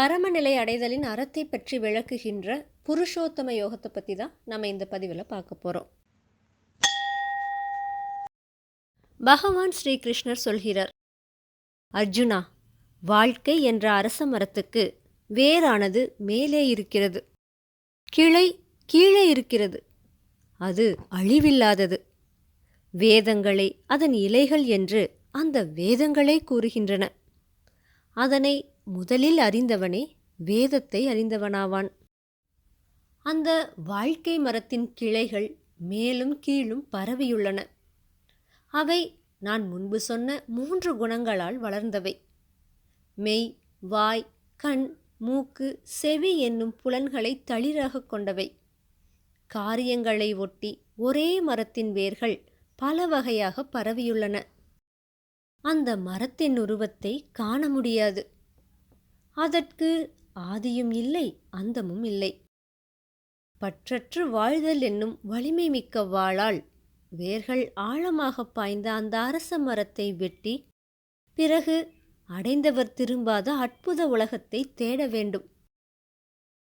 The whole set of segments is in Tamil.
பரமநிலை அடைதலின் அறத்தை பற்றி விளக்குகின்ற புருஷோத்தம யோகத்தை பற்றி தான் நம்ம இந்த பதிவில் பார்க்க போகிறோம் பகவான் ஸ்ரீகிருஷ்ணர் சொல்கிறார் அர்ஜுனா வாழ்க்கை என்ற அரச மரத்துக்கு வேரானது மேலே இருக்கிறது. கிளை கீழே இருக்கிறது. அது அழிவில்லாதது. வேதங்களை அதன் இலைகள் என்று அந்த வேதங்களே கூறுகின்றன. அதனை முதலில் அறிந்தவனே வேதத்தை அறிந்தவனாவான். அந்த வாழ்க்கை மரத்தின் கிளைகள் மேலும் கீழும் பரவியுள்ளன. அவை நான் முன்பு சொன்ன மூன்று குணங்களால் வளர்ந்தவை. மெய் வாய் கண் மூக்கு செவி என்னும் புலன்களை தளிராக கொண்டவை. காரியங்களை ஒட்டி ஒரே மரத்தின் வேர்கள் பல வகையாக பரவியுள்ளன. அந்த மரத்தின் உருவத்தை காண முடியாது. அதற்கு ஆதியும் இல்லை அந்தமும் இல்லை. பற்றற்று வாழ்தல் என்னும் வலிமை மிக்க வாளால் வேர்கள் ஆழமாக பாய்ந்த அந்த அரச மரத்தை வெட்டி பிறகு அடைந்தவர் திரும்பாத அற்புத உலகத்தை தேட வேண்டும்.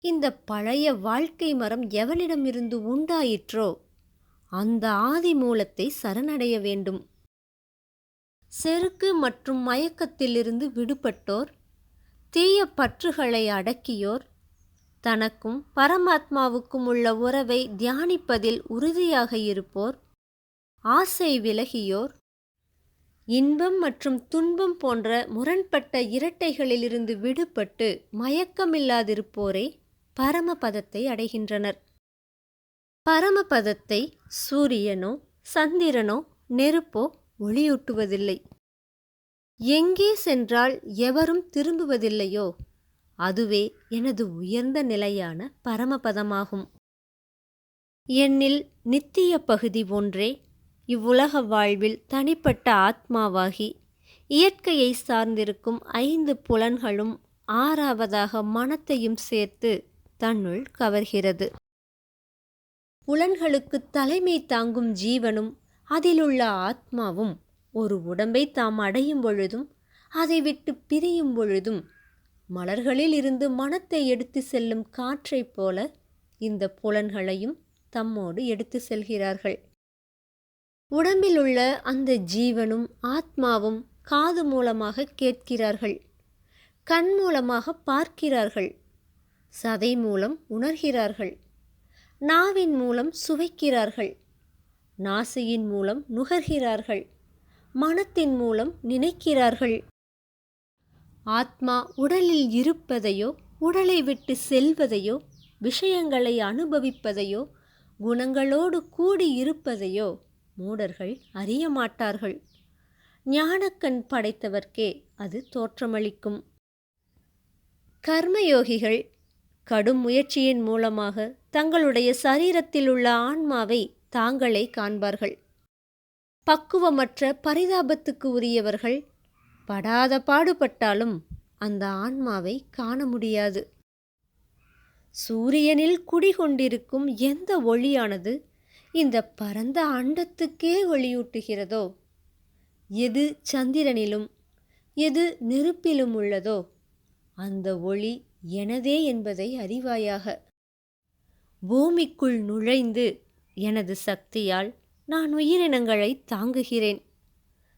இந்த பழைய வாழ்க்கை மரம் எவனிடமிருந்து உண்டாயிற்றோ அந்த ஆதி மூலத்தை சரணடைய வேண்டும். செருக்கு மற்றும் மயக்கத்திலிருந்து விடுபட்டோர் தீய பற்றுகளை அடக்கியோர். தனக்கும் பரமாத்மாவுக்கும் உள்ள உறவை தியானிப்பதில் உறுதியாக இருப்போர். ஆசை விலகியோர். இன்பம் மற்றும் துன்பம் போன்ற முரண்பட்ட இரட்டைகளிலிருந்து விடுபட்டு மயக்கமில்லாதிருப்போரே பரமபதத்தை அடைகின்றனர். பரமபதத்தை சூரியனோ சந்திரனோ நெருப்போ ஒளியூட்டுவதில்லை. எங்கே சென்றால் எவரும் திரும்புவதில்லையோ அதுவே எனது உயர்ந்த நிலையான பரமபதமாகும். என்னில் நித்திய பகுதி ஒன்றே இவ்வுலக வாழ்வில் தனிப்பட்ட ஆத்மாவாகி இயற்கையை சார்ந்திருக்கும் ஐந்து புலன்களும் ஆறாவதாக மனத்தையும் சேர்த்து தன்னுள் கவர்கிறது. புலன்களுக்கு தலைமை தாங்கும் ஜீவனும் அதிலுள்ள ஆத்மாவும் ஒரு உடம்பை தாம் அடையும் பொழுதும் அதை விட்டு பிரியும் பொழுதும் மலர்களில் இருந்து மனத்தை எடுத்து செல்லும் காற்றைப் போல இந்த புலன்களையும் தம்மோடு எடுத்து செல்கிறார்கள். உடம்பில் உள்ள அந்த ஜீவனும் ஆத்மாவும் காது மூலமாக கேட்கிறார்கள் கண் மூலமாக பார்க்கிறார்கள் சதை மூலம் உணர்கிறார்கள் நாவின் மூலம் சுவைக்கிறார்கள் நாசியின் மூலம் நுகர்கிறார்கள். மனத்தின் மூலம் நினைக்கிறார்கள். ஆத்மா உடலில் இருப்பதையோ உடலை விட்டு செல்வதையோ விஷயங்களை அனுபவிப்பதையோ குணங்களோடு கூடி இருப்பதையோ மூடர்கள் அறிய மாட்டார்கள். ஞானக்கண் படைத்தவர்க்கே அது தோற்றமளிக்கும். கர்மயோகிகள் கடும் முயற்சியின் மூலமாக தங்களுடைய சரீரத்தில் உள்ள ஆன்மாவை தாங்களே காண்பார்கள். பக்குவமற்ற பரிதாபத்துக்கு உரியவர்கள் படாத பாடுபட்டாலும் அந்த ஆன்மாவை காண முடியாது. சூரியனில் குடிகொண்டிருக்கும் எந்த ஒளியானது இந்த பரந்த அண்டத்துக்கே ஒளியூட்டுகிறதோ எது சந்திரனிலும் எது நெருப்பிலும் உள்ளதோ? அந்த ஒளி எனதே என்பதை அறிவாயாக. பூமிக்குள் நுழைந்து எனது சக்தியால் நான் உயிரினங்களை தாங்குகிறேன்.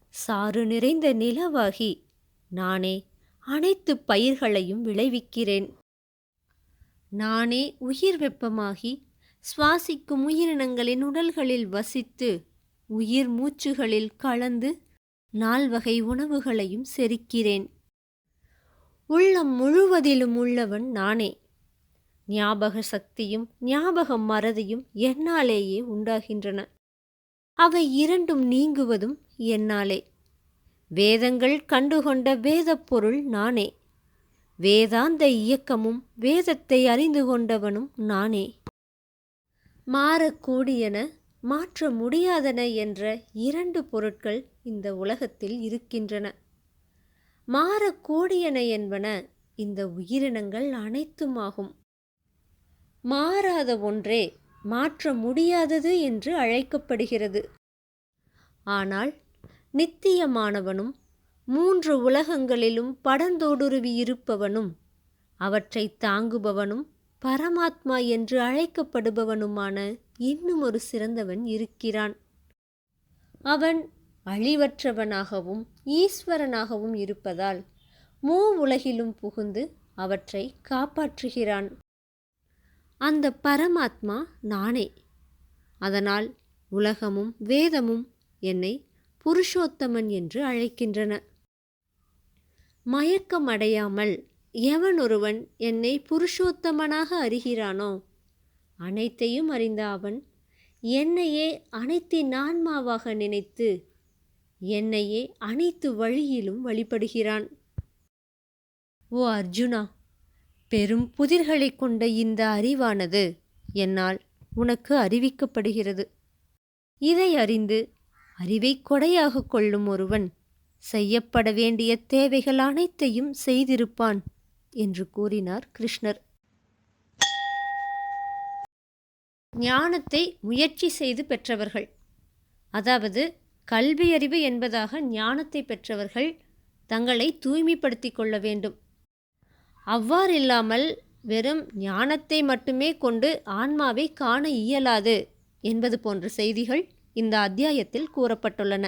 சாறு நிறைந்த நிலவாகி நானே அனைத்து பயிர்களையும் விளைவிக்கிறேன். நானே உயிர் வெப்பமாகி சுவாசிக்கும் உயிரினங்களின் உடல்களில் வசித்து உயிர் மூச்சுகளில் கலந்து நால்வகை உணவுகளையும் செரிக்கிறேன். உள்ளம் முழுவதிலும் உள்ளவன் நானே. ஞாபக சக்தியும் ஞாபகம் மறதியும் என்னாலேயே உண்டாகின்றன. அவை இரண்டும் நீங்குவதும் என்னாலே. வேதங்கள் கண்டுகொண்ட வேதப் பொருள் நானே. வேதாந்த இயக்கமும் வேதத்தை அறிந்து கொண்டவனும் நானே. மாறக்கூடியன மாற்ற முடியாதன என்ற இரண்டு பொருட்கள் இந்த உலகத்தில் இருக்கின்றன. மாறக்கூடியன என்பன இந்த உயிரினங்கள் அனைத்துமாகும். மாறாத ஒன்றே மாற்ற முடியாதது என்று அழைக்கப்படுகிறது. ஆனால் நித்தியமானவனும் மூன்று உலகங்களிலும் படந்தோடுருவி இருப்பவனும் அவற்றை தாங்குபவனும் பரமாத்மா என்று அழைக்கப்படுபவனுமான இன்னும் ஒரு சிறந்தவன் இருக்கிறான். அவன் அழிவற்றவனாகவும் ஈஸ்வரனாகவும் இருப்பதால் மூ உலகிலும் புகுந்து அவற்றை காப்பாற்றுகிறான். அந்த பரமாத்மா நானே. அதனால் உலகமும் வேதமும் என்னை புருஷோத்தமன் என்று அழைக்கின்றன. மயக்கம் அடையாமல் எவன் ஒருவன் என்னை புருஷோத்தமனாக அறிகிறானோ அனைத்தையும் அறிந்த அவன் என்னையே அனைத்தின் ஆன்மாவாக நினைத்து என்னையே அனைத்து வழியிலும் வழிபடுகிறான். ஓ அர்ஜுனா பெரும் புதிர்களைக் கொண்ட இந்த அறிவானது என்னால் உனக்கு அறிவிக்கப்படுகிறது. இதை அறிந்து அறிவை கொடையாக கொள்ளும் ஒருவன் செய்யப்பட வேண்டிய தேவைகள் அனைத்தையும் செய்திருப்பான் என்று கூறினார் கிருஷ்ணர். ஞானத்தை முயற்சி செய்து பெற்றவர்கள். அதாவது கல்வியறிவு என்பதாக ஞானத்தை பெற்றவர்கள் தங்களை தூய்மைப்படுத்திக் கொள்ள வேண்டும். அவ்வாறில்லாமல் வெறும் ஞானத்தை மட்டுமே கொண்டு ஆன்மாவை காண இயலாது என்பது போன்ற செய்திகள் இந்த அத்தியாயத்தில் கூறப்பட்டுள்ளன.